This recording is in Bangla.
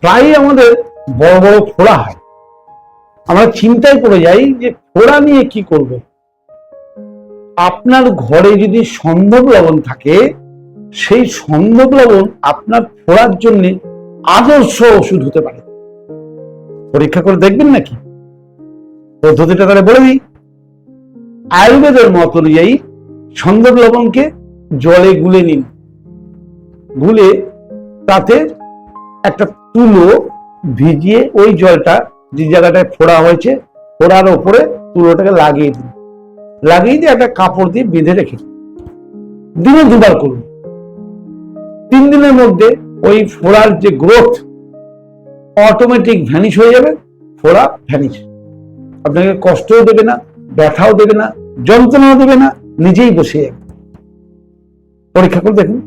প্রায়ই আমাদের বড় বড় ফোড়া হয়। আমরা চিন্তায় পড়ে যাই যে ফোড়া নিয়ে কি করব। আপনার ঘরে যদি সন্দক লবণ থাকে, সেই সন্দক লবণ আপনার ফোড়ার জন্য আদর্শ ওষুধ হতে পারে। পরীক্ষা করে দেখবেন নাকি? পদ্ধতিটা তাহলে বলে দিই। আয়ুর্বেদের মত অনুযায়ী সন্দক লবণকে জলে গুলে নিন। গুলে তাতে একটা তুলো ভিজিয়ে ওই জলটা যে জায়গাটায় ফোড়া হয়েছে, ফোড়ার ওপরে তুলোটাকে লাগিয়ে দিন। লাগিয়ে দিয়ে একটা কাপড় দিয়ে বেঁধে রেখে দিনে। দুবার করুন। তিন দিনের মধ্যে ওই ফোড়ার যে গ্রোথ অটোমেটিক ভ্যানিশ হয়ে যাবে, ফোড়া ভ্যানিশ আপনাকে কষ্টও দেবে না, ব্যথাও দেবে না, যন্ত্রণাও দেবে না, নিজেই বসে যাবে। পরীক্ষা করে দেখুন।